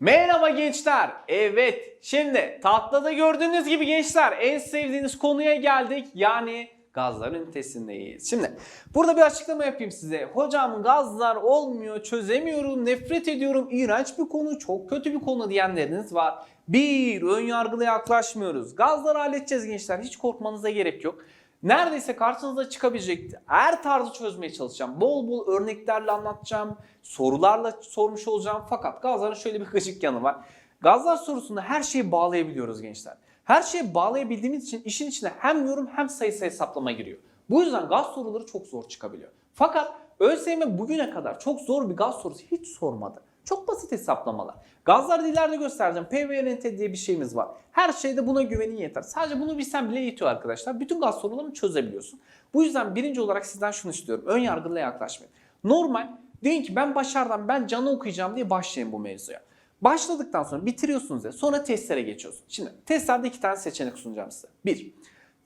Merhaba gençler. Evet, şimdi tahtada gördüğünüz gibi gençler en sevdiğiniz konuya geldik. Yani gazlar ünitesindeyiz. Şimdi burada bir açıklama yapayım size. Hocam gazlar olmuyor, çözemiyorum, nefret ediyorum, iğrenç bir konu, çok kötü bir konu diyenleriniz var. Bir, ön yargılı yaklaşmıyoruz. Gazları halledeceğiz gençler. Hiç korkmanıza gerek yok. Neredeyse karşınıza çıkabilecek her tarzı çözmeye çalışacağım. Bol bol örneklerle anlatacağım. Sorularla sormuş olacağım. Fakat gazların şöyle bir gıcık yanı var. Gazlar sorusunda her şeyi bağlayabiliyoruz gençler. Her şeyi bağlayabildiğimiz için işin içine hem yorum hem sayısı hesaplama giriyor. Bu yüzden gaz soruları çok zor çıkabiliyor. Fakat ÖSYM bugüne kadar çok zor bir gaz sorusu hiç sormadı. Çok basit hesaplamalar. Gazları ileride göstereceğim. PVRNT diye bir şeyimiz var. Her şeyde buna güvenin yeter. Sadece bunu bilsen bile yetiyor arkadaşlar. Bütün gaz sorularını çözebiliyorsun. Bu yüzden birinci olarak sizden şunu istiyorum. Ön yargıyla yaklaşmayın. Normal deyin ki ben başardan ben canı okuyacağım diye başlayın bu mevzuya. Başladıktan sonra bitiriyorsunuz ya. Sonra testlere geçiyorsun. Şimdi testlerde iki tane seçenek sunacağım size. Bir,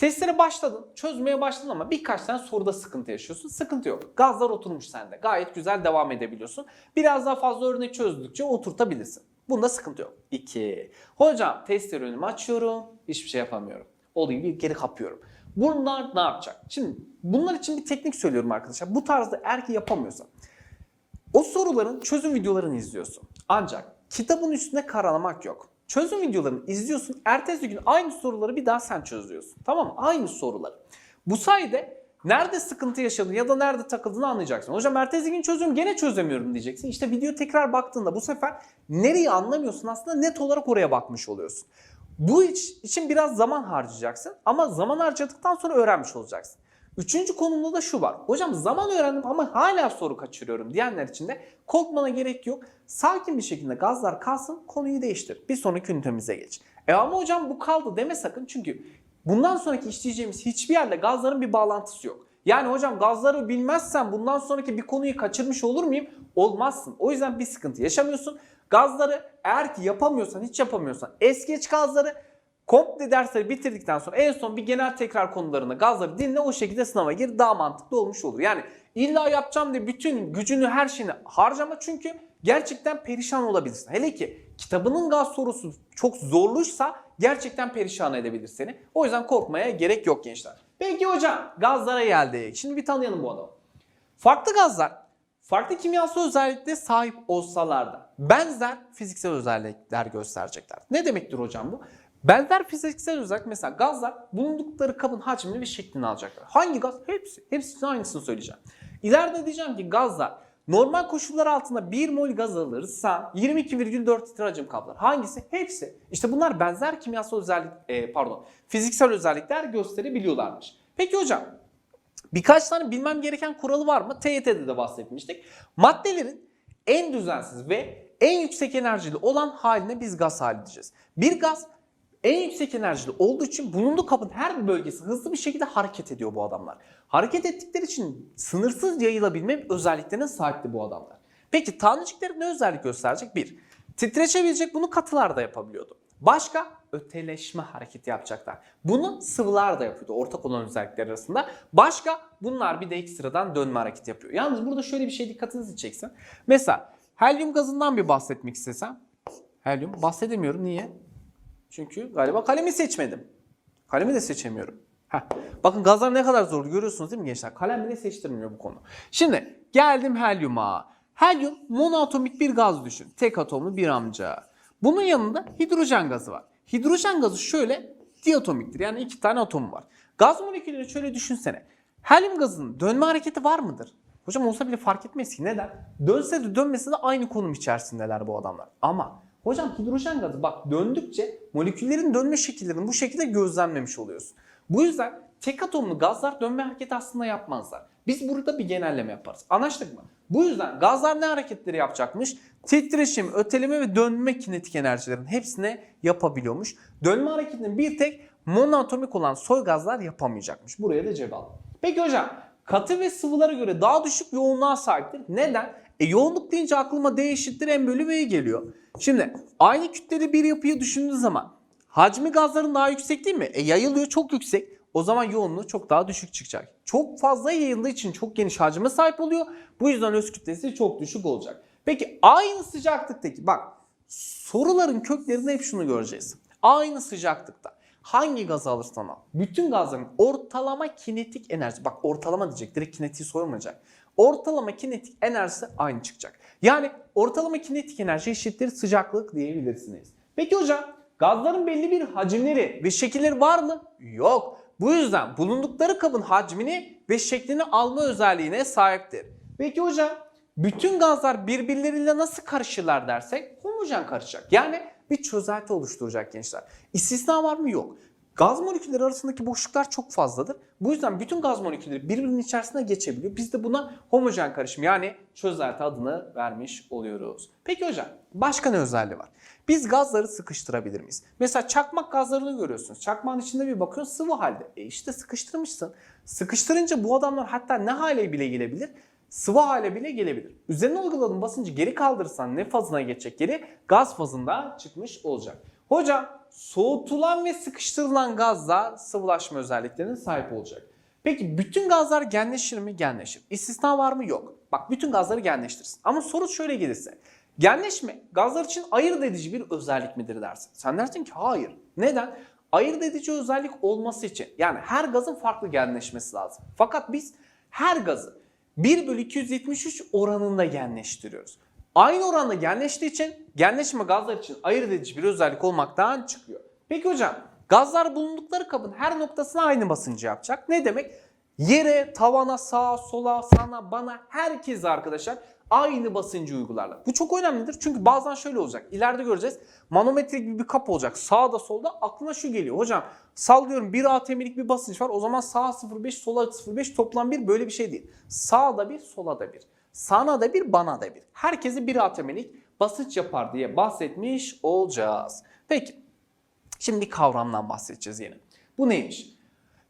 testlere başladın, çözmeye başladın ama birkaç tane soruda sıkıntı yaşıyorsun. Sıkıntı yok. Gazlar oturmuş sende. Gayet güzel devam edebiliyorsun. Biraz daha fazla örnek çözdükçe oturtabilirsin. Bunda sıkıntı yok. İki, hocam testleri önüme açıyorum. Hiçbir şey yapamıyorum. Olduğu gibi geri kapıyorum. Bunlar ne yapacak? Şimdi bunlar için bir teknik söylüyorum arkadaşlar. Bu tarzda eğer ki yapamıyorsan o soruların çözüm videolarını izliyorsun. Ancak kitabın üstüne karalamak yok. Çözüm videolarını izliyorsun. Ertesi gün aynı soruları bir daha sen çözüyorsun. Tamam mı? Aynı soruları. Bu sayede nerede sıkıntı yaşadın ya da nerede takıldığını anlayacaksın. Hocam ertesi gün çözüyorum gene çözemiyorum diyeceksin. İşte video tekrar baktığında bu sefer nereyi anlamıyorsun aslında net olarak oraya bakmış oluyorsun. Bu iş için biraz zaman harcayacaksın ama zaman harcadıktan sonra öğrenmiş olacaksın. Üçüncü konumda da şu var. Hocam zaman öğrendim ama hala soru kaçırıyorum diyenler için de korkmana gerek yok. Sakin bir şekilde gazlar kalsın konuyu değiştir. Bir sonraki ünitemize geç. E ama hocam bu kaldı deme sakın çünkü bundan sonraki işleyeceğimiz hiçbir yerle gazların bir bağlantısı yok. Yani hocam gazları bilmezsen bundan sonraki bir konuyu kaçırmış olur muyum? Olmazsın. O yüzden bir sıkıntı yaşamıyorsun. Gazları eğer ki yapamıyorsan, hiç yapamıyorsan es geç gazları komple dersleri bitirdikten sonra en son bir genel tekrar konularını gazları dinle o şekilde sınava gir daha mantıklı olmuş olur. Yani illa yapacağım diye bütün gücünü her şeyini harcama çünkü gerçekten perişan olabilirsin. Hele ki kitabının gaz sorusu çok zorluysa gerçekten perişan edebilir seni. O yüzden korkmaya gerek yok gençler. Peki hocam gazlara geldik. Şimdi bir tanıyalım bu adamı. Farklı gazlar farklı kimyasal özelliklere sahip olsalar da benzer fiziksel özellikler gösterecekler. Ne demektir hocam bu? Benzer fiziksel özellik mesela gazlar bulundukları kabın hacmini ve şeklini alacaklar. Hangi gaz? Hepsi. Hepsinin aynısını söyleyeceğim. İleride diyeceğim ki gazlar normal koşullar altında 1 mol gaz alırsa 22,4 litre hacim kaplar. Hangisi? Hepsi. İşte bunlar benzer kimyasal özellik, e, pardon fiziksel özellikler gösterebiliyorlarmış. Peki hocam Birkaç tane bilmem gereken kuralı var mı? TYT'de de bahsetmiştik. Maddelerin en düzensiz ve en yüksek enerjili olan haline biz gaz hali diyeceğiz. Bir gaz en yüksek enerjili olduğu için bulunduğu kabın her bölgesi hızlı bir şekilde hareket ediyor bu adamlar. Hareket ettikleri için sınırsız yayılabilme özelliklerine sahipti bu adamlar. Peki tanecikler ne özellik gösterecek? Bir, titreşebilecek bunu katılar da yapabiliyordu. Başka öteleşme hareketi yapacaklar. Bunu sıvılar da yapıyordu ortak olan özellikler arasında. Başka bunlar bir de ekstradan dönme hareketi yapıyor. Yalnız burada şöyle bir şey dikkatinizi çeksin. Mesela helyum gazından bir bahsetmek istesem. Helyum bahsedemiyorum. Niye? Çünkü galiba kalemi seçmedim. Kalemi de seçemiyorum. Heh. Bakın gazlar ne kadar zor görüyorsunuz değil mi gençler? Kalem bile seçtirmiyor bu konu. Şimdi geldim helyuma. Helyum monoatomik bir gaz düşün. Tek atomlu bir amca. Bunun yanında hidrojen gazı var. Hidrojen gazı şöyle diatomiktir. Yani iki tane atomu var. Gaz molekülleri şöyle düşünsene. Helyum gazının dönme hareketi var mıdır? Hocam olsa bile fark etmez ki. Neden? Dönse de dönmese de aynı konum içerisindeler bu adamlar. Ama hocam hidrojen gazı bak döndükçe moleküllerin dönme şekillerini bu şekilde gözlemlemiş oluyorsun. Bu yüzden tek atomlu gazlar dönme hareketi aslında yapmazlar. Biz burada bir genelleme yaparız. Anlaştık mı? Bu yüzden gazlar ne hareketleri yapacakmış? Titreşim, öteleme ve dönme kinetik enerjilerin hepsine yapabiliyormuş. Dönme hareketini bir tek monoatomik olan soy gazlar yapamayacakmış. Buraya da cevap. Peki hocam katı ve sıvılara göre daha düşük yoğunluğa sahiptir. Neden? E yoğunluk deyince aklıma D eşittir M bölü V geliyor. Şimdi aynı kütleli bir yapıyı düşündüğün zaman hacmi gazların daha yüksek değil mi? E yayılıyor çok yüksek. O zaman yoğunluğu çok daha düşük çıkacak. Çok fazla yayıldığı için çok geniş hacme sahip oluyor. Bu yüzden öz kütlesi çok düşük olacak. Peki aynı sıcaklıktaki bak soruların köklerinde hep şunu göreceğiz. Aynı sıcaklıkta hangi gazı alırsan al. Bütün gazların ortalama kinetik enerjisi. Bak ortalama diyecek. Direkt kinetiği sormayacak. Ortalama kinetik enerjisi aynı çıkacak. Yani ortalama kinetik enerji eşittir sıcaklık diyebilirsiniz. Peki hocam gazların belli bir hacimleri ve şekilleri var mı? Yok. Bu yüzden bulundukları kabın hacmini ve şeklini alma özelliğine sahiptir. Peki hocam bütün gazlar birbirleriyle nasıl karışırlar dersek homojen karışacak. Yani bir çözelti oluşturacak gençler. İstisna var mı? Yok. Gaz molekülleri arasındaki boşluklar çok fazladır. Bu yüzden bütün gaz molekülleri birbirinin içerisine geçebiliyor. Biz de buna homojen karışım yani çözelti adını vermiş oluyoruz. Peki hocam başka ne özelliği var? Biz gazları sıkıştırabilir miyiz? Mesela çakmak gazlarını görüyorsunuz. Çakmağın içinde bir bakıyorsun sıvı halde. E işte sıkıştırmışsın. Sıkıştırınca bu adamlar hatta ne hale bile gelebilir? Sıvı hale bile gelebilir. Üzerine uyguladığın basıncı geri kaldırırsan ne fazına geçecek geri? Gaz fazında çıkmış olacak. Hocam soğutulan ve sıkıştırılan gazlar sıvılaşma özelliklerine sahip olacak. Peki bütün gazlar genleşir mi? Genleşir. İstisna var mı? Yok. Bak bütün gazları genleştirsin. Ama soru şöyle gelirse. Genleşme gazlar için ayırt edici bir özellik midir dersin. Sen dersin ki hayır. Neden? Ayırt edici özellik olması için yani her gazın farklı genleşmesi lazım. Fakat biz her gazı 1 bölü 273 oranında genleştiriyoruz. Aynı oranda genleştiği için genleşme gazlar için ayırt edici bir özellik olmaktan çıkıyor. Peki hocam gazlar bulundukları kabın her noktasına aynı basıncı yapacak. Ne demek? Yere, tavana, sağa, sola, sana, bana, herkese arkadaşlar aynı basıncı uygularlar. Bu çok önemlidir çünkü bazen şöyle olacak. İleride göreceğiz. Manometre gibi bir kap olacak. Sağda solda aklına şu geliyor. Hocam sallıyorum 1 atm'lik bir basınç var. O zaman sağa 0.5 sola 0.5 toplam bir böyle bir şey değil. Sağda bir sola da bir. Sana da bir bana da bir. Herkesi 1 atm'lik basınç yapar diye bahsetmiş olacağız. Peki şimdi kavramdan bahsedeceğiz yine. Bu neymiş?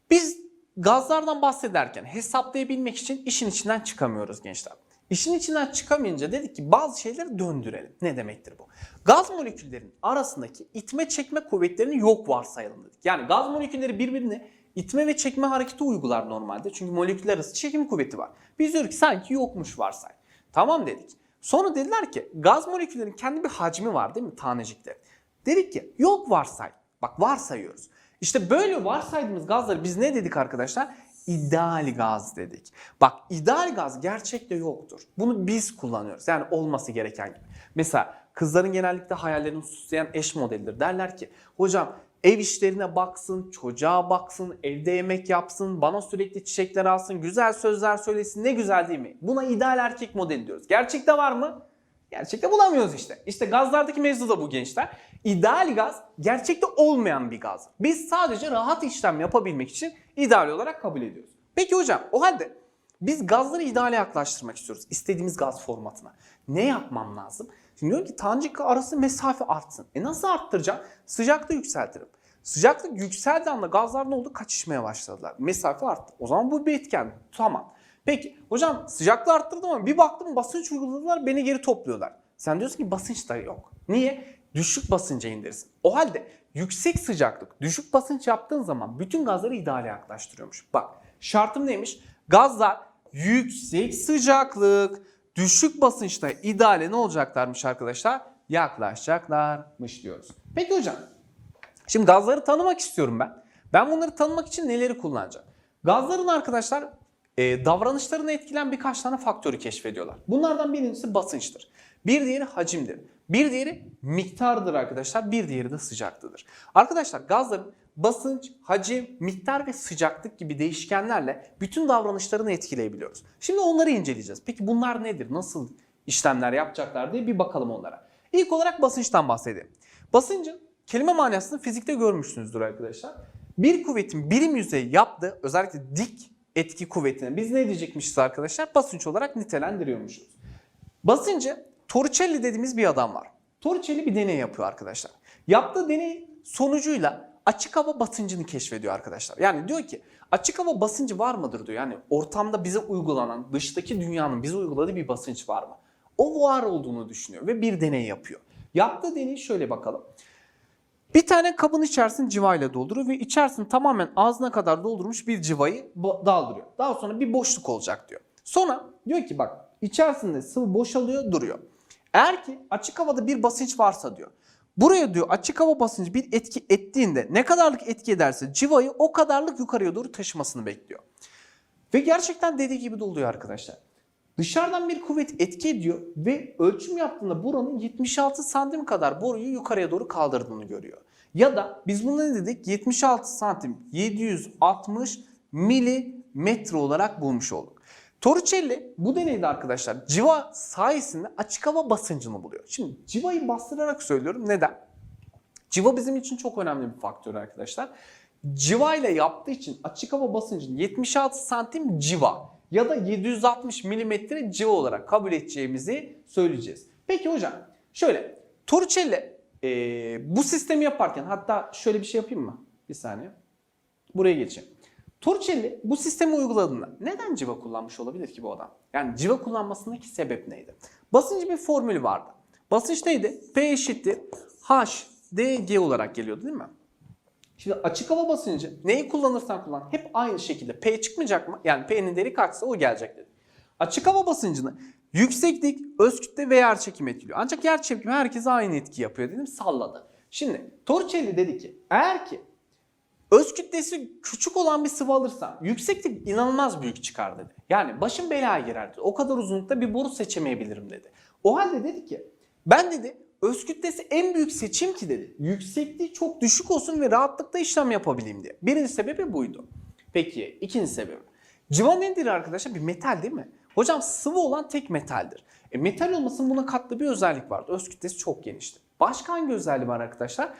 Biz gazlardan bahsederken hesaplayabilmek için işin içinden çıkamıyoruz gençler. İşin içinden çıkamayınca dedik ki bazı şeyleri döndürelim. Ne demektir bu? Gaz moleküllerinin arasındaki itme çekme kuvvetlerini yok varsayalım dedik. Yani gaz molekülleri birbirine itme ve çekme hareketi uygular normalde. Çünkü moleküller arası çekim kuvveti var. Biz diyoruz ki sanki yokmuş varsay. Tamam dedik. Sonra dediler ki gaz moleküllerinin kendi bir hacmi var değil mi tanecikleri? Dedik ki yok varsay. Bak varsayıyoruz. İşte böyle varsaydığımız gazları biz ne dedik arkadaşlar? İdeal gaz dedik. Bak ideal gaz gerçekte yoktur. Bunu biz kullanıyoruz. Yani olması gereken gibi. Mesela kızların genellikle hayallerini süsleyen eş modelidir. Derler ki hocam ev işlerine baksın, çocuğa baksın, evde yemek yapsın, bana sürekli çiçekler alsın, güzel sözler söylesin ne güzel değil mi? Buna ideal erkek modeli diyoruz. Gerçekte var mı? Gerçekte bulamıyoruz işte. İşte gazlardaki mevzu da bu gençler. İdeal gaz gerçekte olmayan bir gaz. Biz sadece rahat işlem yapabilmek için ideal olarak kabul ediyoruz. Peki hocam o halde biz gazları ideale yaklaştırmak istiyoruz. istediğimiz gaz formatına. Ne yapmam lazım? Şimdi diyorum ki tanecik arası mesafe artsın. E nasıl arttıracağım? Sıcaklığı yükseltirim. Sıcaklık yükseldiği anda gazlar ne oldu? Kaçışmaya başladılar. Mesafe arttı. O zaman bu bir etken. Tamam. Peki hocam sıcaklığı arttırdım ama bir baktım basınç uyguladılar beni geri topluyorlar. Sen diyorsun ki basınç da yok. Niye? Düşük basınca indirsin. O halde yüksek sıcaklık, düşük basınç yaptığın zaman bütün gazları ideale yaklaştırıyormuş. Bak şartım neymiş? Gazlar yüksek sıcaklık, düşük basınçta ideale ne olacaklarmış arkadaşlar? Yaklaşacaklarmış diyoruz. Peki hocam Şimdi gazları tanımak istiyorum ben. Ben bunları tanımak için neleri kullanacağım? Gazların arkadaşlar e, davranışlarını etkileyen birkaç tane faktörü keşfediyorlar. Bunlardan birincisi basınçtır. Bir diğeri hacimdir. Bir diğeri miktardır arkadaşlar. Bir diğeri de sıcaklığıdır. Arkadaşlar gazların basınç, hacim, miktar ve sıcaklık gibi değişkenlerle bütün davranışlarını etkileyebiliyoruz. Şimdi onları inceleyeceğiz. Peki bunlar nedir? Nasıl işlemler yapacaklar diye bir bakalım onlara. İlk olarak basınçtan bahsedelim. Basıncın kelime manasını fizikte görmüşsünüzdür arkadaşlar. Bir kuvvetin birim yüzey yaptığı özellikle dik etki kuvvetine biz ne diyecekmişiz arkadaşlar? Basınç olarak nitelendiriyormuşuz. Basıncı Torricelli dediğimiz bir adam var. Torricelli bir deney yapıyor arkadaşlar. Yaptığı deney sonucuyla açık hava basıncını keşfediyor arkadaşlar. Yani diyor ki açık hava basıncı var mıdır diyor. Yani ortamda bize uygulanan dıştaki dünyanın bize uyguladığı bir basınç var mı? O var olduğunu düşünüyor ve bir deney yapıyor. Yaptığı deneyi şöyle bakalım. Bir tane kabın içerisini civayla dolduruyor ve içerisini tamamen ağzına kadar doldurmuş bir civayı daldırıyor. Daha sonra bir boşluk olacak diyor. Sonra diyor ki bak içerisinde sıvı boşalıyor duruyor. Eğer ki açık havada bir basınç varsa diyor. Buraya diyor açık hava basıncı bir etki ettiğinde ne kadarlık etki ederse civayı o kadarlık yukarıya doğru taşımasını bekliyor. Ve gerçekten dediği gibi de oluyor arkadaşlar. Dışarıdan bir kuvvet etki ediyor ve ölçüm yaptığında buranın 76 santim kadar boruyu yukarıya doğru kaldırdığını görüyor. Ya da biz buna ne dedik? 76 santim 760 milimetre olarak bulmuş olduk. Torricelli bu deneyde arkadaşlar civa sayesinde açık hava basıncını buluyor. Şimdi civayı bastırarak söylüyorum. Neden? Civa bizim için çok önemli bir faktör arkadaşlar. Civa ile yaptığı için açık hava basıncının 76 santim civa ya da 760 milimetre civa olarak kabul edeceğimizi söyleyeceğiz. Peki hocam şöyle Torricelli eee, bu sistemi yaparken hatta şöyle bir şey yapayım mı? Bir saniye. Buraya geçeyim. Torricelli bu sistemi uyguladığında neden civa kullanmış olabilir ki bu adam? Yani civa kullanmasındaki sebep neydi? Basıncı bir formülü vardı. Basınç neydi? P eşittir H dg olarak geliyordu değil mi? Şimdi açık hava basıncı neyi kullanırsan kullan hep aynı şekilde P çıkmayacak mı? Yani P'nin değeri kaçsa o gelecek dedi. Açık hava basıncını yükseklik, öz kütle ve yer çekimi etkiliyor. Ancak yer çekimi herkese aynı etki yapıyor dedim salladı. Şimdi Torricelli dedi ki eğer ki öz kütlesi küçük olan bir sıvı alırsam yükseklik inanılmaz büyük çıkar dedi. Yani başım belaya girer dedi. O kadar uzunlukta bir boru seçemeyebilirim dedi. O halde dedi ki ben dedi öz kütlesi en büyük seçim ki dedi. Yüksekliği çok düşük olsun ve rahatlıkla işlem yapabileyim diye. Birinci sebebi buydu. Peki ikinci sebebi. Civa nedir arkadaşlar? Bir metal değil mi? Hocam sıvı olan tek metaldir. E, metal olmasının buna katlı bir özellik vardı. Öz kütlesi çok genişti. Başka hangi özelliği var arkadaşlar?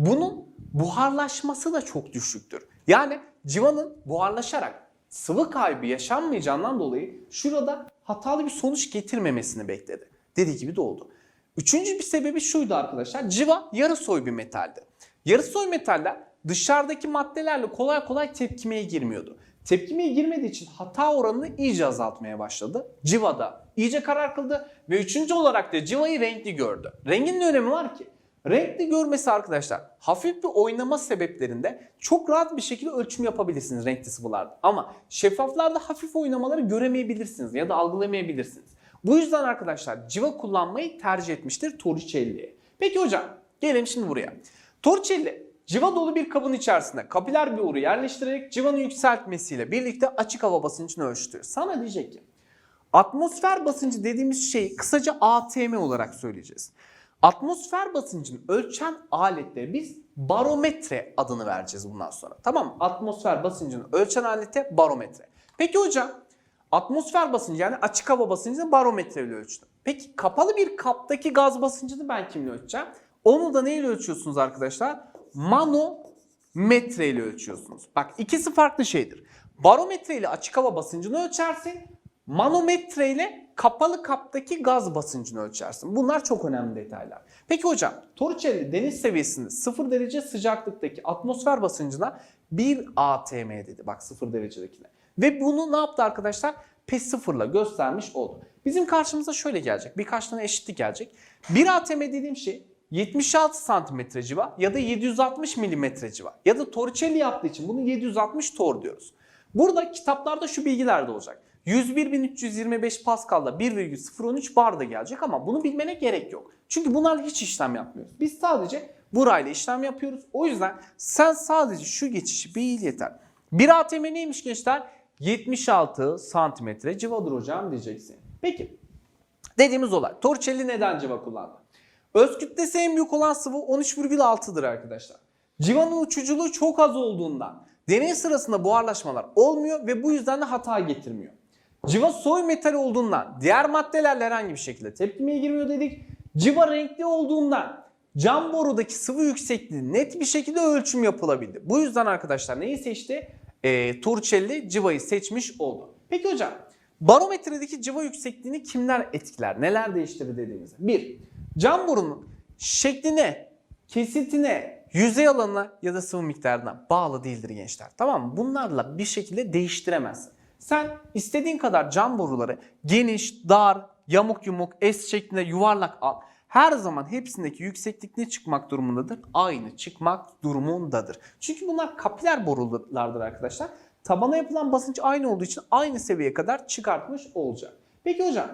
Bunun buharlaşması da çok düşüktür. Yani civanın buharlaşarak sıvı kaybı yaşanmayacağından dolayı şurada hatalı bir sonuç getirmemesini bekledi. Dediği gibi de oldu. Üçüncü bir sebebi şuydu arkadaşlar. Civa yarı soy bir metaldi. Yarı soy metaller dışarıdaki maddelerle kolay kolay tepkimeye girmiyordu. Tepkimeye girmediği için hata oranını iyice azaltmaya başladı. Civa da iyice karar kıldı ve üçüncü olarak da civayı renkli gördü. Rengin ne önemi var ki? Renkli görmesi arkadaşlar hafif bir oynama sebeplerinde çok rahat bir şekilde ölçüm yapabilirsiniz renkli sıvılarda. Ama şeffaflarda hafif oynamaları göremeyebilirsiniz ya da algılamayabilirsiniz. Bu yüzden arkadaşlar civa kullanmayı tercih etmiştir Torricelli. Peki hocam gelelim şimdi buraya. Torricelli civa dolu bir kabın içerisinde kapiler bir boru yerleştirerek civanın yükseltmesiyle birlikte açık hava basıncını ölçtü. Sana diyecek ki atmosfer basıncı dediğimiz şeyi kısaca ATM olarak söyleyeceğiz. Atmosfer basıncını ölçen aletlere biz barometre adını vereceğiz bundan sonra. Tamam? Atmosfer basıncını ölçen alete barometre. Peki hocam atmosfer basıncı yani açık hava basıncını barometre ile ölçtüm. Peki kapalı bir kaptaki gaz basıncını ben kimle ölçeceğim? Onu da neyle ölçüyorsunuz arkadaşlar? Manometre ile ölçüyorsunuz. Bak ikisi farklı şeydir. Barometre ile açık hava basıncını ölçersin. Manometre ile kapalı kaptaki gaz basıncını ölçersin. Bunlar çok önemli detaylar. Peki hocam Torricelli deniz seviyesinde 0 derece sıcaklıktaki atmosfer basıncına 1 atm dedi. Bak 0 derecedekine. Ve bunu ne yaptı arkadaşlar? P0 ile göstermiş oldu. Bizim karşımıza şöyle gelecek. Birkaç tane eşitlik gelecek. 1 atm dediğim şey 76 santimetre civa ya da 760 milimetre civa. Ya da Torricelli yaptığı için bunu 760 tor diyoruz. Burada kitaplarda şu bilgiler de olacak. 101.325 Pascal'da 1,013 bar da gelecek ama bunu bilmene gerek yok. Çünkü bunlarla hiç işlem yapmıyoruz. Biz sadece burayla işlem yapıyoruz. O yüzden sen sadece şu geçişi bil yeter. 1 ATM neymiş gençler? 76 santimetre civadır hocam diyeceksin. Peki dediğimiz olay. Torricelli neden civa kullandı? Öz kütlesi en büyük olan sıvı 13,6'dır arkadaşlar. Civanın uçuculuğu çok az olduğundan deney sırasında buharlaşmalar olmuyor ve bu yüzden de hata getirmiyor. Civa soy metal olduğundan diğer maddelerle herhangi bir şekilde tepkimeye girmiyor dedik. Civa renkli olduğundan cam borudaki sıvı yüksekliği net bir şekilde ölçüm yapılabildi. Bu yüzden arkadaşlar neyi seçti? E, Torricelli civayı seçmiş oldu. Peki hocam barometredeki civa yüksekliğini kimler etkiler? Neler değiştirir dediğimizde? 1. Cam borunun şekline, kesitine, yüzey alanına ya da sıvı miktarına bağlı değildir gençler. Tamam mı? Bunlarla bir şekilde değiştiremezsin. Sen istediğin kadar cam boruları geniş, dar, yamuk yumuk, S şeklinde yuvarlak al. Her zaman hepsindeki yükseklik ne çıkmak durumundadır? Aynı çıkmak durumundadır. Çünkü bunlar kapiler borulardır arkadaşlar. Tabana yapılan basınç aynı olduğu için aynı seviyeye kadar çıkartmış olacak. Peki hocam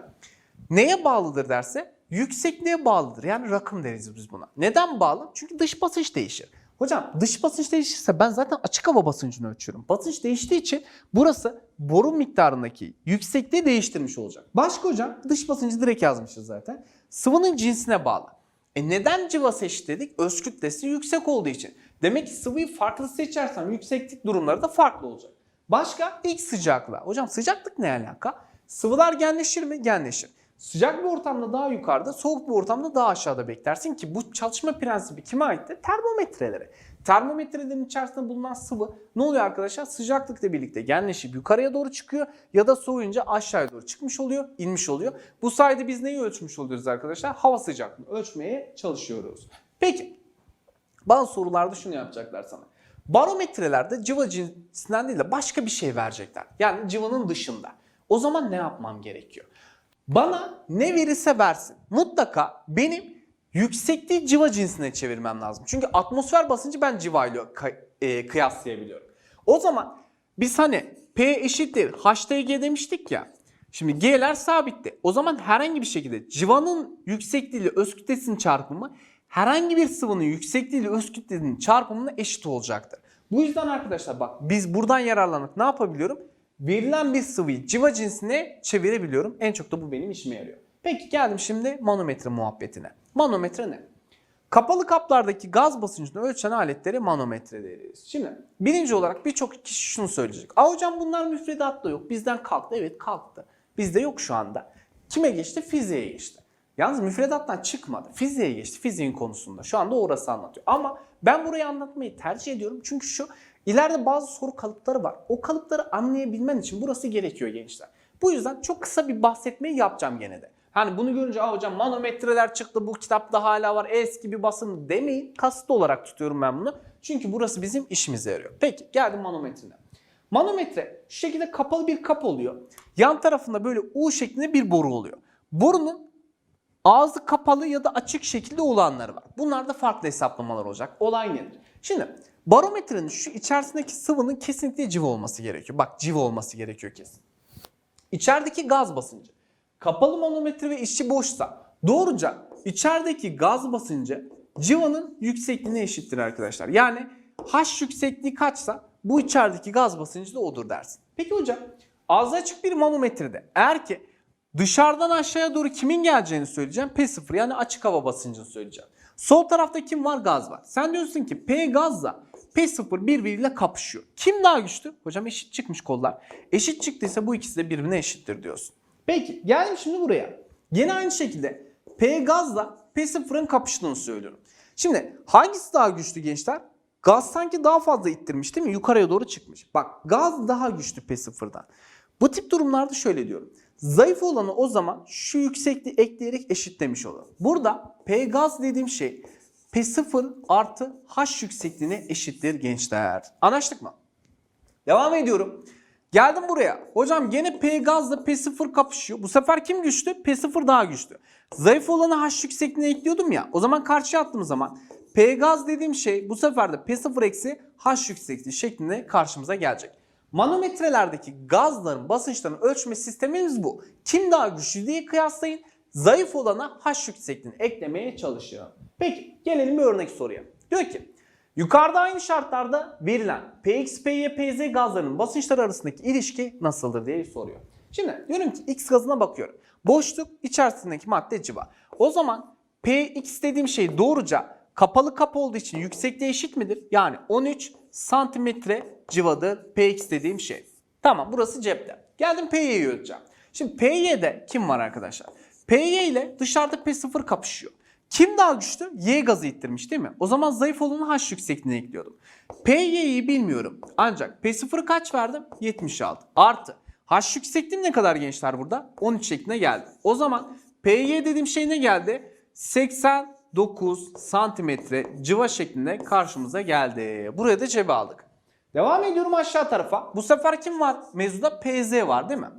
neye bağlıdır derse yüksekliğe bağlıdır. Yani rakım deriz biz buna. Neden bağlı? Çünkü dış basınç değişir. Hocam dış basınç değişirse ben zaten açık hava basıncını ölçüyorum. Basınç değiştiği için burası boru miktarındaki yüksekliği değiştirmiş olacak. Başka hocam dış basıncı direkt yazmışız zaten. Sıvının cinsine bağlı. E neden civa seç dedik? Öz kütlesi yüksek olduğu için. Demek ki sıvıyı farklı seçersem yükseklik durumları da farklı olacak. Başka ilk sıcaklığa. Hocam sıcaklık ne alaka? Sıvılar genleşir mi? Genleşir. Sıcak bir ortamda daha yukarıda, soğuk bir ortamda daha aşağıda beklersin ki bu çalışma prensibi kime aitti? Termometrelere. Termometrelerin içerisinde bulunan sıvı ne oluyor arkadaşlar? Sıcaklıkla birlikte genleşip yukarıya doğru çıkıyor ya da soğuyunca aşağıya doğru çıkmış oluyor, inmiş oluyor. Bu sayede biz neyi ölçmüş oluyoruz arkadaşlar? Hava sıcaklığını ölçmeye çalışıyoruz. Peki bazı sorularda şunu yapacaklar sana. Barometrelerde civa cinsinden değil de başka bir şey verecekler. Yani civanın dışında. O zaman ne yapmam gerekiyor? Bana ne verirse versin. Mutlaka benim yüksekliği civa cinsine çevirmem lazım. Çünkü atmosfer basıncı ben civa ile kıyaslayabiliyorum. O zaman biz hani P eşittir HTG demiştik ya. Şimdi G'ler sabitti. O zaman herhangi bir şekilde civanın yüksekliğiyle öz kütlesinin çarpımı herhangi bir sıvının yüksekliğiyle öz kütlesinin çarpımına eşit olacaktır. Bu yüzden arkadaşlar bak biz buradan yararlanıp ne yapabiliyorum? Verilen bir sıvıyı civa cinsine çevirebiliyorum. En çok da bu benim işime yarıyor. Peki geldim şimdi manometre muhabbetine. Manometre ne? Kapalı kaplardaki gaz basıncını ölçen aletleri manometre deriz. Şimdi birinci olarak birçok kişi şunu söyleyecek. Aa hocam bunlar müfredatta yok. Bizden kalktı. Evet kalktı. Bizde yok şu anda. Kime geçti? Fiziğe geçti. Yalnız müfredattan çıkmadı. Fiziğe geçti. Fiziğin konusunda. Şu anda orası anlatıyor. Ama ben burayı anlatmayı tercih ediyorum. Çünkü şu ileride bazı soru kalıpları var. O kalıpları anlayabilmen için burası gerekiyor gençler. Bu yüzden çok kısa bir bahsetmeyi yapacağım gene de. Hani bunu görünce Aa hocam manometreler çıktı bu kitapta hala var eski bir basım demeyin. Kasıtlı olarak tutuyorum ben bunu. Çünkü burası bizim işimize yarıyor. Peki geldim manometrine. Manometre şu şekilde kapalı bir kap oluyor. Yan tarafında böyle U şeklinde bir boru oluyor. Borunun ağzı kapalı ya da açık şekilde olanları var. Bunlarda farklı hesaplamalar olacak. Olay nedir? Şimdi barometrenin şu içerisindeki sıvının kesinlikle civa olması gerekiyor. Bak civa olması gerekiyor kesin. İçerideki gaz basıncı. Kapalı manometre ve içi boşsa doğruca içerideki gaz basıncı civanın yüksekliğine eşittir arkadaşlar. Yani H yüksekliği kaçsa bu içerideki gaz basıncı da odur dersin. Peki hocam ağzı açık bir manometrede eğer ki dışarıdan aşağıya doğru kimin geleceğini söyleyeceğim. P0 yani açık hava basıncını söyleyeceğim. Sol tarafta kim var? Gaz var. Sen diyorsun ki P gazla P0 birbiriyle kapışıyor. Kim daha güçlü? Hocam eşit çıkmış kollar. Eşit çıktıysa bu ikisi de birbirine eşittir diyorsun. Peki geldim şimdi buraya. Yine aynı şekilde P gazla P0'ın kapıştığını söylüyorum. Şimdi hangisi daha güçlü gençler? Gaz sanki daha fazla ittirmiş değil mi? Yukarıya doğru çıkmış. Bak gaz daha güçlü P0'dan. Bu tip durumlarda şöyle diyorum. Zayıf olanı o zaman şu yüksekliği ekleyerek eşitlemiş olur. Burada P gaz dediğim şey P0 artı H yüksekliğine eşittir gençler. Anlaştık mı? Devam ediyorum. Geldim buraya. Hocam gene P gazla P0 kapışıyor. Bu sefer kim güçlü? P0 daha güçlü. Zayıf olanı H yüksekliğine ekliyordum ya. O zaman karşıya attığım zaman P gaz dediğim şey bu sefer de P0 eksi H yüksekliği şeklinde karşımıza gelecek. Manometrelerdeki gazların basınçlarını ölçme sistemimiz bu. Kim daha güçlü diye kıyaslayın. Zayıf olana H yüksekliğini eklemeye çalışın. Peki gelelim bir örnek soruya. Diyor ki yukarıda aynı şartlarda verilen PX, PY, PZ gazlarının basınçları arasındaki ilişki nasıldır diye soruyor. Şimdi diyorum ki X gazına bakıyorum. Boşluk içerisindeki madde civa. O zaman PX dediğim şey doğruca kapalı kap olduğu için yüksekliği eşit midir? Yani 13 santimetre civadır PX dediğim şey. Tamam burası cepte. Geldim PY'yi ölçeceğim. Şimdi PY'de kim var arkadaşlar? PY ile dışarıda P0 kapışıyor. Kim daha güçlü? Y gazı ittirmiş değil mi? O zaman zayıf olanı H yüksekliğine ekliyordum. PY'yi bilmiyorum. Ancak P0'ı kaç verdim? 76. Artı. H yüksekliğim ne kadar gençler burada? 13 şeklinde geldi. O zaman PY dediğim şey ne geldi? 89 santimetre civa şeklinde karşımıza geldi. Buraya da cebe aldık. Devam ediyorum aşağı tarafa. Bu sefer kim var? Mevzuda PZ var değil mi?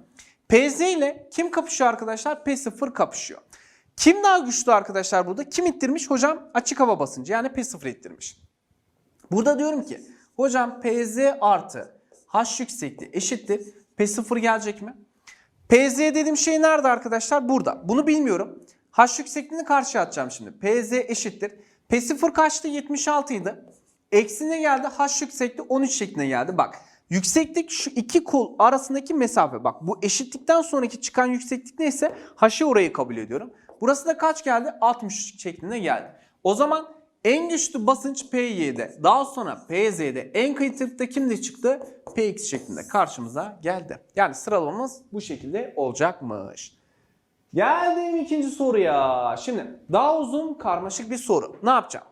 PZ ile kim kapışıyor arkadaşlar? P0 kapışıyor. Kim daha güçlü arkadaşlar burada? Kim ittirmiş? Hocam açık hava basıncı yani P0 ittirmiş. Burada diyorum ki hocam PZ artı H yüksekliği eşittir. P0 gelecek mi? PZ dediğim şey nerede arkadaşlar? Burada. Bunu bilmiyorum. H yüksekliğini karşıya atacağım şimdi. PZ eşittir. P0 kaçtı? 76 idi. Eksine geldi. H yüksekliği 13 şeklinde geldi. Bak yükseklik şu iki kol arasındaki mesafe. Bak bu eşitlikten sonraki çıkan yükseklik neyse H'ı orayı kabul ediyorum. Burası da kaç geldi? 60 şeklinde geldi. O zaman en güçlü basınç PY'de. Daha sonra PZ'de. En kritikte kimde çıktı? PX şeklinde karşımıza geldi. Yani sıralamamız bu şekilde olacakmış. Geldim ikinci soruya. Şimdi daha uzun karmaşık bir soru. Ne yapacağım?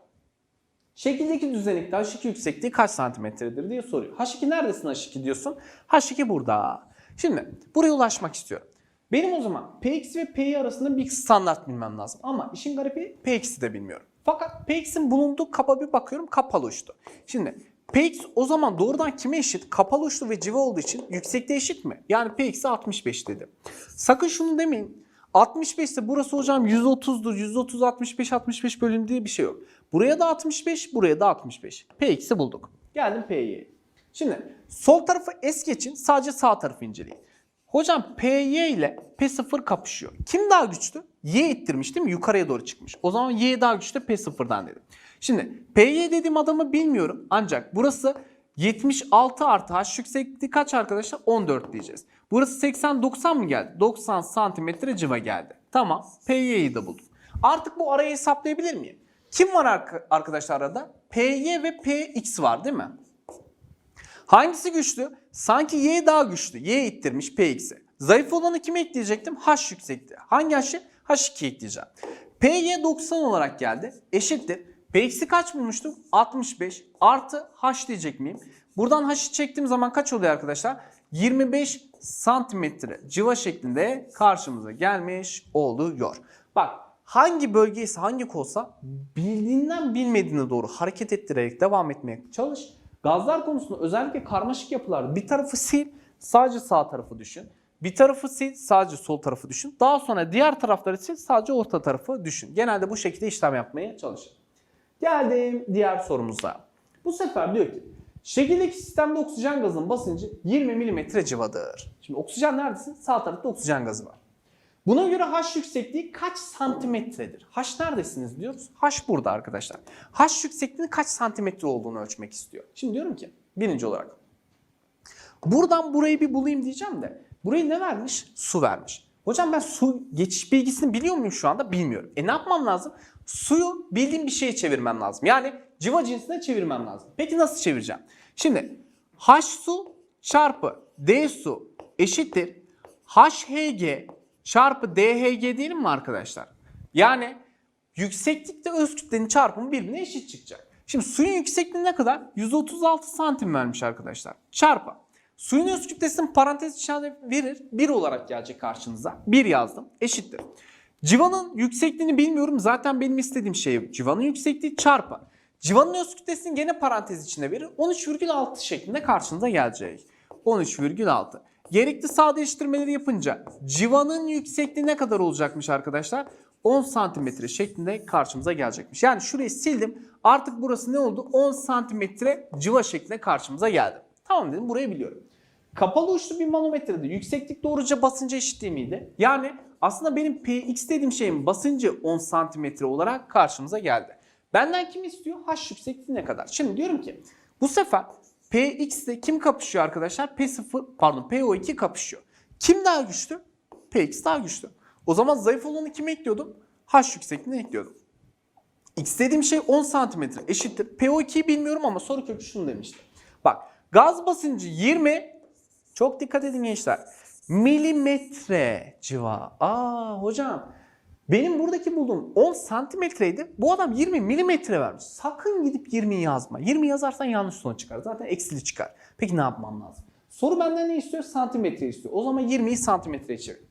Şekildeki düzenekte H2 yüksekliği kaç santimetredir diye soruyor. H2 neredesin H2 diyorsun. H2 burada. Şimdi buraya ulaşmak istiyorum. Benim o zaman Px ve Py arasında bir standart bilmem lazım. Ama işin garibi Px'i de bilmiyorum. Fakat Px'in bulunduğu kaba bir bakıyorum kapalı uçtu. Şimdi Px o zaman doğrudan kime eşit? Kapalı uçlu ve civa olduğu için yüksekliğe eşit mi? Yani Px'e 65 dedi. Sakın şunu demeyin. 65 ise burası hocam 130'dur. 130 65 65 bölüm diye bir şey yok. Buraya da 65, buraya da 65. Px'i bulduk. Geldim P'ye. Şimdi sol tarafı es geçin sadece sağ tarafı inceleyin. Hocam PY ile P0 kapışıyor. Kim daha güçlü? Y ittirmiş değil mi? Yukarıya doğru çıkmış. O zaman Y daha güçlü P0'dan dedim. Şimdi PY dediğim adamı bilmiyorum. Ancak burası 76 artı H yüksekliği kaç arkadaşlar? 14 diyeceğiz. Burası 80-90 mı geldi? 90 santimetre civa geldi. Tamam. PY'yi de buldum. Artık bu arayı hesaplayabilir miyim? Kim var arka- arkadaşlar arada? PY ve PX var değil mi? Hangisi güçlü? Sanki Y daha güçlü. Y ittirmiş PX'e. Zayıf olanı kime ekleyecektim? H yüksekti. Hangi H'ı? H2 ekleyeceğim. PY 90 olarak geldi. Eşittir. PX'i kaç bulmuştum? 65 artı H diyecek miyim? Buradan H'ı çektiğim zaman kaç oluyor arkadaşlar? 25 santimetre civa şeklinde karşımıza gelmiş oluyor. Bak hangi bölge ise hangi kolsa bildiğinden bilmediğine doğru hareket ettirerek devam etmeye çalış. Gazlar konusunda özellikle karmaşık yapılarda bir tarafı sil sadece sağ tarafı düşün. Bir tarafı sil sadece sol tarafı düşün. Daha sonra diğer tarafları sil sadece orta tarafı düşün. Genelde bu şekilde işlem yapmaya çalışın. Geldim diğer sorumuza. Bu sefer diyor ki şekildeki sistemde oksijen gazının basıncı 20 mm civadır. Şimdi oksijen neredesin? Sağ tarafta oksijen gazı var. Buna göre H yüksekliği kaç santimetredir? H neredesiniz diyoruz? H burada arkadaşlar. H yüksekliğinin kaç santimetre olduğunu ölçmek istiyor. Şimdi diyorum ki birinci olarak buradan burayı bir bulayım diyeceğim de burayı ne vermiş? Su vermiş. Hocam ben su geçiş bilgisini biliyor muyum şu anda? Bilmiyorum. E ne yapmam lazım? Suyu bildiğim bir şeye çevirmem lazım. Yani civa cinsine çevirmem lazım. Peki nasıl çevireceğim? Şimdi H su çarpı D su eşittir HHG çarpı DHG diyelim mi arkadaşlar? Yani yükseklikte öz kütlenin çarpımı birbirine eşit çıkacak. Şimdi suyun yüksekliği ne kadar? 136 santim vermiş arkadaşlar. Çarpı. Suyun öz kütlesini parantez içine verir. 1 olarak gelecek karşınıza. 1 yazdım. Eşittir. Civanın yüksekliğini bilmiyorum. Zaten benim istediğim şey civanın yüksekliği çarpı. Civanın öz kütlesini gene parantez içine verir. 13,6 şeklinde karşınıza gelecek. 13,6. Gerekli sadeleştirmeleri yapınca civanın yüksekliği ne kadar olacakmış arkadaşlar? 10 santimetre şeklinde karşımıza gelecekmiş. Yani şurayı sildim. Artık burası ne oldu? 10 santimetre civa şeklinde karşımıza geldi. Tamam dedim burayı biliyorum. Kapalı uçlu bir manometrede yükseklik doğruca basınca eşitliği miydi? Yani aslında benim Px dediğim şeyin basıncı 10 santimetre olarak karşımıza geldi. Benden kim istiyor? H yüksekliği ne kadar? Şimdi diyorum ki bu sefer Px ile kim kapışıyor arkadaşlar? P0 pardon PO2 kapışıyor. Kim daha güçlü? Px daha güçlü. O zaman zayıf olanı kime ekliyordum? H yüksekliğine ekliyordum. X dediğim şey 10 santimetre eşittir. PO2'yi bilmiyorum ama soru kökü şunu demişti. Bak gaz basıncı 20 çok dikkat edin gençler. Milimetre civa. Aa hocam benim buradaki bulduğum 10 santimetreydi. Bu adam 20 milimetre vermiş. Sakın gidip 20 yazma. 20 yazarsan yanlış sonuç çıkar. Zaten eksili çıkar. Peki ne yapmam lazım? Soru benden ne istiyor? Santimetre istiyor. O zaman 20'yi santimetreye çevir.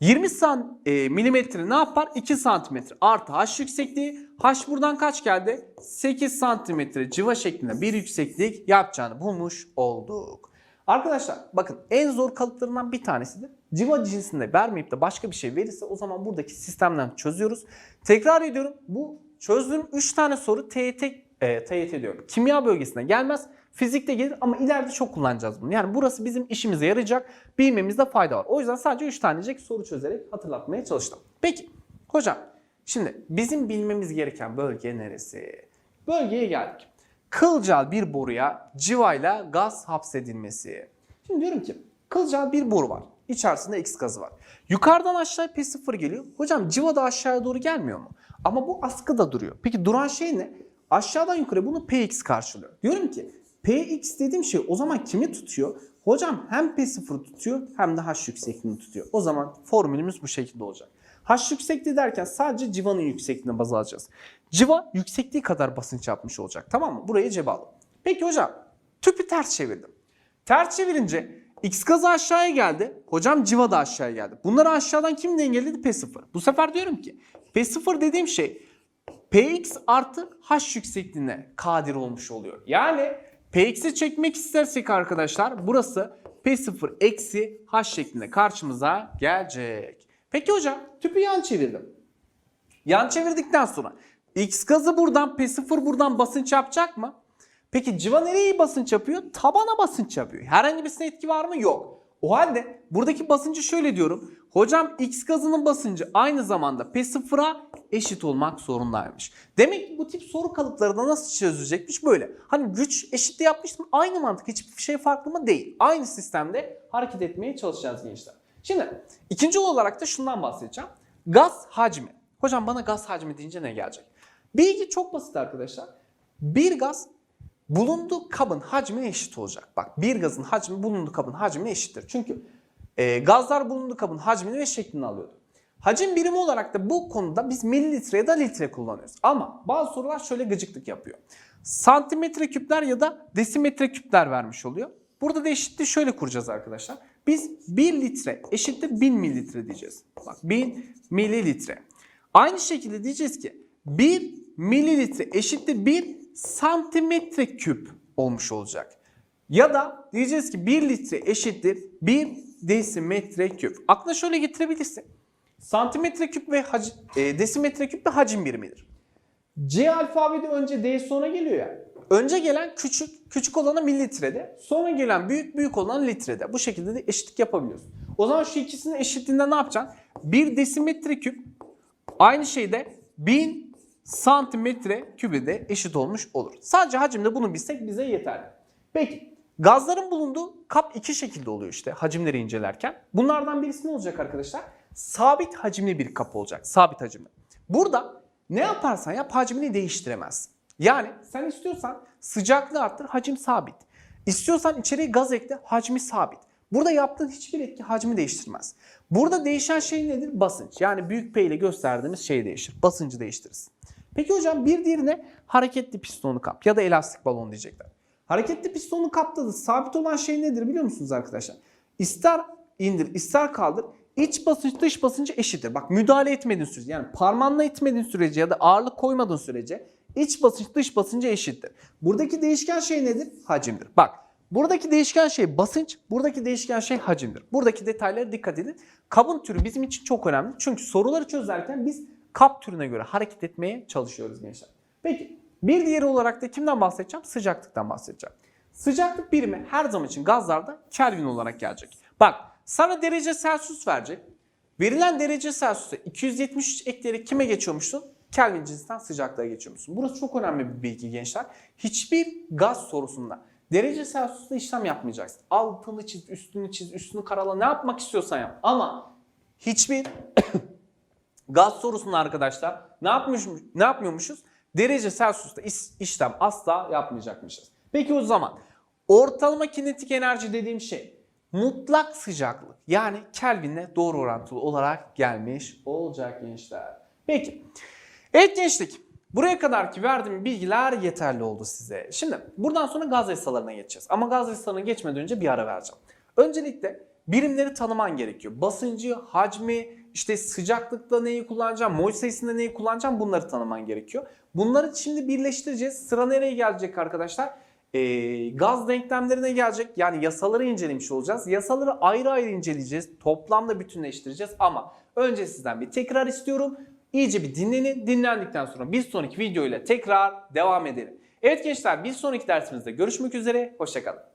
20 san, e, milimetre ne yapar? 2 santimetre artı h yüksekliği. H buradan kaç geldi? 8 santimetre civa şeklinde bir yükseklik yapacağını bulmuş olduk. Arkadaşlar bakın en zor kalıplarından bir tanesidir. Civa cinsinde vermeyip de başka bir şey verirse o zaman buradaki sistemden çözüyoruz. Tekrar ediyorum bu çözdüğüm 3 tane soru TYT, e, TYT diyorum. Kimya bölgesine gelmez. Fizikte gelir ama ileride çok kullanacağız bunu. Yani burası bizim işimize yarayacak. Bilmemizde fayda var. O yüzden sadece 3 tanecik soru çözerek hatırlatmaya çalıştım. Peki Hocam şimdi bizim bilmemiz gereken bölge neresi? Bölgeye geldik. Kılcal bir boruya civayla gaz hapsedilmesi. Şimdi diyorum ki kılcal bir boru var. İçerisinde X gazı var. Yukarıdan aşağı P0 geliyor. Hocam civa da aşağıya doğru gelmiyor mu? Ama bu askıda duruyor. Peki duran şey ne? Aşağıdan yukarı bunu Px karşılıyor. Diyorum ki Px dediğim şey o zaman kimi tutuyor? Hocam hem P0 tutuyor hem de H yüksekliğini tutuyor. O zaman formülümüz bu şekilde olacak. H yüksekliği derken sadece civanın yüksekliğine baz alacağız. Civa yüksekliği kadar basınç yapmış olacak. Tamam mı? Burayı cebe alın. Peki hocam tüpü ters çevirdim. Ters çevirince X gazı aşağıya geldi. Hocam civa da aşağıya geldi. Bunları aşağıdan kim dengelledi? P0. Bu sefer diyorum ki P0 dediğim şey Px artı H yüksekliğine kadir olmuş oluyor. Yani Px'i çekmek istersek arkadaşlar burası P0 eksi H şeklinde karşımıza gelecek. Peki hocam tüpü yan çevirdim. Yan çevirdikten sonra X gazı buradan P0 buradan basınç yapacak mı? Peki civa nereye basınç yapıyor? Tabana basınç yapıyor. Herhangi bir etki var mı? Yok. O halde buradaki basıncı şöyle diyorum. Hocam X gazının basıncı aynı zamanda P0'a eşit olmak zorundaymış. Demek ki bu tip soru kalıpları da nasıl çözülecekmiş böyle. Hani güç eşitliği yapmıştım. Aynı mantık hiçbir şey farklı mı? Değil. Aynı sistemde hareket etmeye çalışacağız gençler. Şimdi ikinci olarak da şundan bahsedeceğim. Gaz hacmi. Hocam bana gaz hacmi deyince ne gelecek? Bilgi çok basit arkadaşlar. Bir gaz bulunduğu kabın hacmine eşit olacak. Bak bir gazın hacmi bulunduğu kabın hacmine eşittir. Çünkü e, gazlar bulunduğu kabın hacmini ve şeklini alıyordu. Hacim birimi olarak da bu konuda biz mililitre ya da litre kullanıyoruz. Ama bazı sorular şöyle gıcıklık yapıyor. Santimetre küpler ya da desimetre küpler vermiş oluyor. Burada da eşitliği şöyle kuracağız arkadaşlar. Biz 1 litre eşittir 1000 mililitre diyeceğiz. Bak 1000 mililitre. Aynı şekilde diyeceğiz ki 1 mililitre eşittir 1 santimetre küp olmuş olacak. Ya da diyeceğiz ki 1 litre eşittir 1 desimetre küp. Aklına şöyle getirebilirsin. Santimetre küp ve hac- e, desimetre küp de hacim birimidir. C alfabeti önce D sonra geliyor ya. Önce gelen küçük küçük olana mililitrede, sonra gelen büyük büyük olan litrede. Bu şekilde de eşitlik yapabiliyorsun. O zaman şu ikisinin eşitliğinde ne yapacaksın? 1 desimetre küp aynı şeyde 1000 santimetre kübe de eşit olmuş olur. Sadece hacimde bunu bilsek bize yeterli. Peki gazların bulunduğu kap iki şekilde oluyor işte hacimleri incelerken. Bunlardan birisi ne olacak arkadaşlar? Sabit hacimli bir kap olacak. Sabit hacimli. Burada ne yaparsan yap hacmini değiştiremezsin. Yani sen istiyorsan sıcaklığı arttır hacim sabit. İstiyorsan içeriye gaz ekle hacmi sabit. Burada yaptığın hiçbir etki hacmi değiştirmez. Burada değişen şey nedir? Basınç. Yani büyük P ile gösterdiğimiz şey değişir. Basıncı değiştiririz. Peki hocam bir diğerine hareketli pistonlu kap ya da elastik balon diyecekler. Hareketli pistonlu kapta da sabit olan şey nedir biliyor musunuz arkadaşlar? İster indir ister kaldır iç basınç dış basıncı eşittir. Bak müdahale etmediğin sürece yani parmağınla itmediğin sürece ya da ağırlık koymadığın sürece iç basınç dış basıncı eşittir. Buradaki değişken şey nedir? Hacimdir. Bak buradaki değişken şey basınç, buradaki değişken şey hacimdir. Buradaki detaylara dikkat edin. Kabın türü bizim için çok önemli. Çünkü soruları çözerken biz kap türüne göre hareket etmeye çalışıyoruz gençler. Peki bir diğeri olarak da kimden bahsedeceğim? Sıcaklıktan bahsedeceğim. Sıcaklık birimi her zaman için gazlarda Kelvin olarak gelecek. Bak sana derece Celsius verecek. Verilen derece Celsius'a 273 ekleyerek kime geçiyormuşsun? Kelvin cinsinden sıcaklığa geçiyormuşsun. Burası çok önemli bir bilgi gençler. Hiçbir gaz sorusunda derece Celsius'ta işlem yapmayacaksın. Altını çiz, üstünü çiz, üstünü karala ne yapmak istiyorsan yap. Ama hiçbir gaz sorusunda arkadaşlar ne yapmış ne yapmıyormuşuz? Derece Celsius'ta iş- işlem asla yapmayacakmışız. Peki o zaman ortalama kinetik enerji dediğim şey mutlak sıcaklık yani Kelvin'le doğru orantılı olarak gelmiş olacak gençler. Peki. Evet gençlik. Buraya kadar ki verdiğim bilgiler yeterli oldu size. Şimdi buradan sonra gaz yasalarına geçeceğiz. Ama gaz yasalarına geçmeden önce bir ara vereceğim. Öncelikle birimleri tanıman gerekiyor. Basıncı, hacmi, işte sıcaklıkta neyi kullanacağım, mol sayısında neyi kullanacağım bunları tanıman gerekiyor. Bunları şimdi birleştireceğiz. Sıra nereye gelecek arkadaşlar? Ee, gaz denklemlerine gelecek. Yani yasaları incelemiş olacağız. Yasaları ayrı ayrı inceleyeceğiz. Toplamda bütünleştireceğiz. Ama önce sizden bir tekrar istiyorum. İyice bir dinlenin. Dinlendikten sonra bir sonraki videoyla tekrar devam edelim. Evet gençler bir sonraki dersimizde görüşmek üzere. Hoşçakalın.